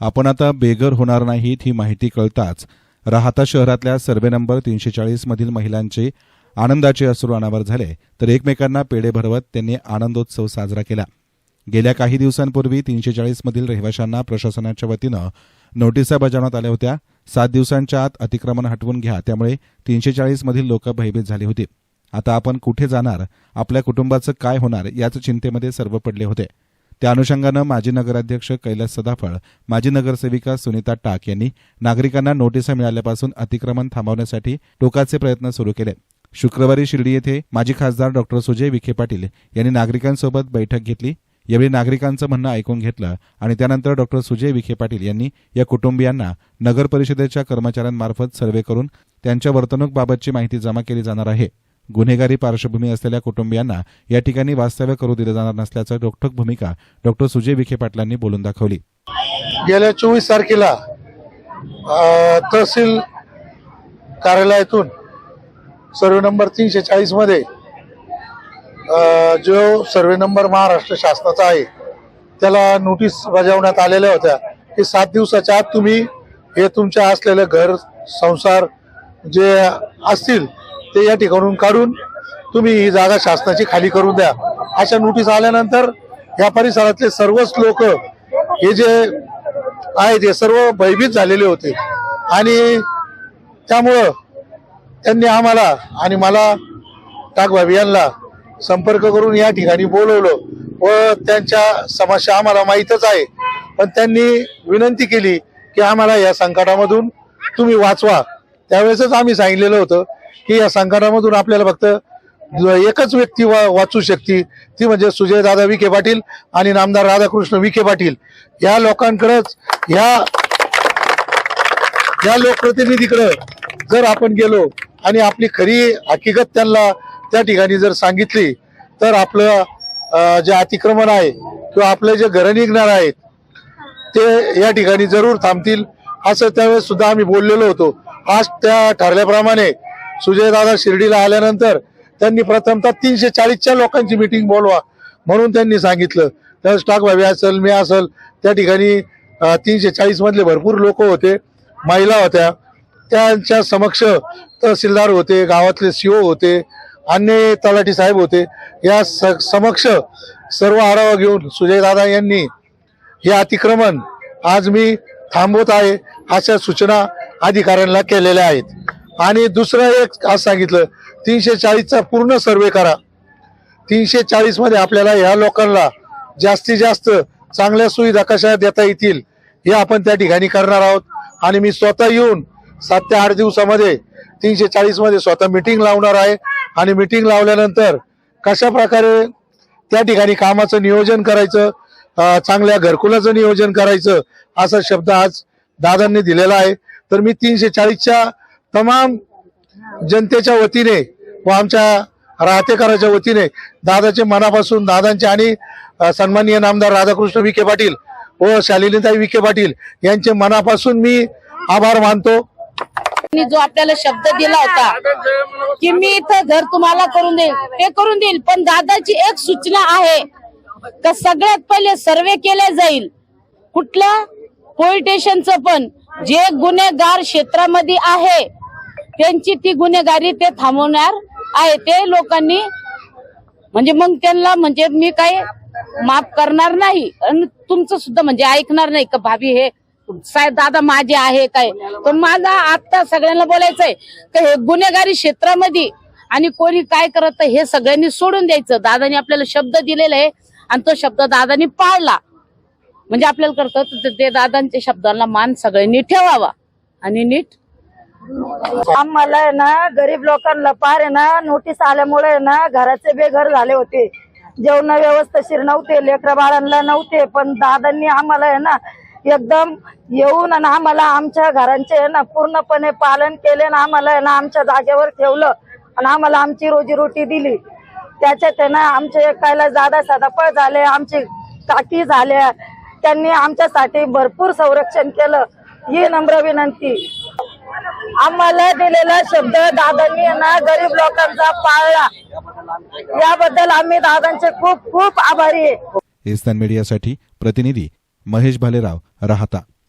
आपण आता बेघर होणार नाहीत ही माहिती कळताच राहता शहरातल्या सर्वे नंबर तीनशे चाळीस मधील महिलांचे आनंदाचे अश्रू अनावर झाले तर एकमेकांना पेढे भरवत त्यांनी आनंदोत्सव साजरा केला. गेल्या काही दिवसांपूर्वी तीनशे चाळीस मधील रहिवाशांना प्रशासनाच्या वतीनं नोटिसा बजावण्यात आल्या होत्या. सात दिवसांच्या आत अतिक्रमण हटवून घ्या त्यामुळे तीनशे चाळीस मधील लोक भयभीत झाली होती. आता आपण कुठे जाणार आपल्या कुटुंबाचं काय होणार याच चिंतेमध्ये सर्व पडले होते. त्या अनुषंगानं माजी नगराध्यक्ष कैलास सदाफळ माजी नगरसेविका सुनीता टाक यांनी नागरिकांना नोटिसा मिळाल्यापासून अतिक्रमण थांबवण्यासाठी टोकाचे प्रयत्न सुरू केले. शुक्रवारी शिर्डी येथे माजी खासदार डॉक्टर सुजय विखे पाटील यांनी नागरिकांसोबत बैठक घेतली. यावेळी नागरिकांचं म्हणणं ऐकून घेतलं आणि त्यानंतर डॉक्टर सुजय विखे पाटील यांनी या कुटुंबियांना नगर परिषदेच्या कर्मचाऱ्यांमार्फत सर्वे करून त्यांच्या वर्तणूकबाबतची माहिती जमा केली जाणार आहे. गुन्हेगारी पार्श्वभूमी असलेल्या कुटुंबियांना या ठिकाणी वास्तव्य करू दिलं जाणार नसल्याचं रोखठोक भूमिका डॉक्टर सुजय विखे पाटलांनी बोलून दाखवली. गेल्या चोवीस तारखेला तहसील कार्यालयातून सर्वे नंबर तीनशे चाळीसमध्ये जो सर्वे नंबर महाराष्ट्र शासनाचा आहे त्याला नोटीस बजावण्यात आलेल्या होत्या. की सात दिवसाच्या आत तुम्ही हे तुमच्या असलेलं घर संसार जे असतील ते या ठिकाणून काढून तुम्ही ही जागा शासनाची खाली करून द्या. अशा नोटीस आल्यानंतर या परिसरातले सर्वच लोक हे जे आहेत हे सर्व भयभीत झालेले होते. आणि त्यामुळं त्यांनी आम्हाला आणि मला टाक यांना संपर्क करून या ठिकाणी बोलवलं व त्यांच्या समस्या आम्हाला माहीतच आहे. पण त्यांनी विनंती केली की आम्हाला या संकटामधून तुम्ही वाचवा. त्यावेळेसच आम्ही सांगितलेलं होतं की या संकटामधून आपल्याला फक्त एकच व्यक्ती वा वाचू शकते. ती म्हणजे सुजय दादा विखे पाटील आणि नामदार राधाकृष्ण विखे पाटील. या लोकांकडेच ह्या या लोकप्रतिनिधीकडे जर आपण गेलो आणि आपली खरी हकीकत त्यांना त्या ठिकाणी जर सांगितली तर आपलं जे अतिक्रमण आहे किंवा आपले जे घरं निघणार आहेत ते या ठिकाणी जरूर थांबतील. असं त्यावेळेस सुद्धा आम्ही बोललेलो होतो. आज त्या ठरल्याप्रमाणे सुजयदादा शिर्डीला आल्यानंतर त्यांनी प्रथमतः तीनशे चाळीसच्या लोकांची मिटिंग बोलवा म्हणून त्यांनी सांगितलं. तर स्टॉक भावी असेल मी असेल त्या ठिकाणी तीनशे चाळीस मधले भरपूर लोक होते महिला होत्या. त्यांच्या समक्ष तहसीलदार होते गावातले सीओ होते अन्य तलाठी साहेब होते. या स- समक्ष सर्व आढावा घेऊन सुजयदादा यांनी हे अतिक्रमण आज मी थांबवत आहे अशा सूचना अधिकाऱ्यांना केलेल्या आहेत. आणि दुसरं एक आज सांगितलं तीनशे चाळीसचा पूर्ण सर्वे करा. तीनशे चाळीसमध्ये आपल्याला ह्या लोकांना जास्तीत जास्त चांगल्या सुविधा कशा देता येतील हे आपण त्या ठिकाणी करणार आहोत. आणि मी स्वतः येऊन सात ते आठ दिवसामध्ये तीनशे चाळीसमध्ये स्वतः मिटिंग लावणार आहे. आणि मिटिंग लावल्यानंतर कशा प्रकारे त्या ठिकाणी कामाचं नियोजन करायचं चांगल्या घरकुलाचं नियोजन करायचं असा शब्द आज दादांनी दिलेला आहे. तर मी तीनशे चाळीसच्या तमाम जनतेच्या वतीने व आमच्या राहतेकराच्या वतीने दादाचे मनापासून दादांचे आणि सन्माननीय नामदार राधाकृष्ण विखे पाटील व शालिनीताई विखे पाटील यांचे मनापासून मी आभार मानतो. जो आपल्याला शब्द दिला होता की मी इथं घर तुम्हाला करून देईल ते करून देईल पण दादाची एक सूचना आहे का सगळ्यात पहिले सर्वे केले जाईल. कुठलं? पोलीस स्टेशनचं पण जे गुन्हेगार क्षेत्रामध्ये आहे त्यांची ती गुन्हेगारी ते थांबवणार आहे. ते लोकांनी म्हणजे मग त्यांना म्हणजे मी काय माफ करणार नाही. आणि तुमचं सुद्धा म्हणजे ऐकणार नाही का भाभी हे साहेब दादा माझे आहे काय? तर माझा आता सगळ्यांना बोलायचंय का हे गुन्हेगारी क्षेत्रामध्ये आणि कोणी काय करत हे सगळ्यांनी सोडून द्यायचं. दादानी आपल्याला शब्द दिलेला आहे आणि तो शब्द दादानी पाळला. म्हणजे आपल्याला करतो ते दादांच्या शब्दांना मान सगळ्यांनी ठेवावा. आणि नीट? आम्हाला आहे ना गरीब लोकांना पार आहे ना नोटीस आल्यामुळे ना घराचे बेघर झाले होते. जेवण व्यवस्थाशीर नव्हते लेकरा बाळांना नव्हते पण दादांनी आम्हाला आहे ना एकदम येऊन आणि आम्हाला आमच्या घरांचे आहे ना पूर्णपणे पालन केले ना आम्हाला आहे ना आमच्या जागेवर ठेवलं आणि आम्हाला आमची रोजीरोटी दिली. त्याच्यात आहे ना आमचे कायला जादा सदापळ झाले आमचे काकी झाल्या त्यांनी आमच्यासाठी भरपूर संरक्षण केलं. ही नम्र विनंती. आम्हाला दिलेला शब्द दादांनी यांना गरीब लोकांचा पाळला. याबद्दल आम्ही दादांचे खूप खूप आभारी आहे. एस्तान मीडियासाठी प्रतिनिधी महेश भालेराव राहता.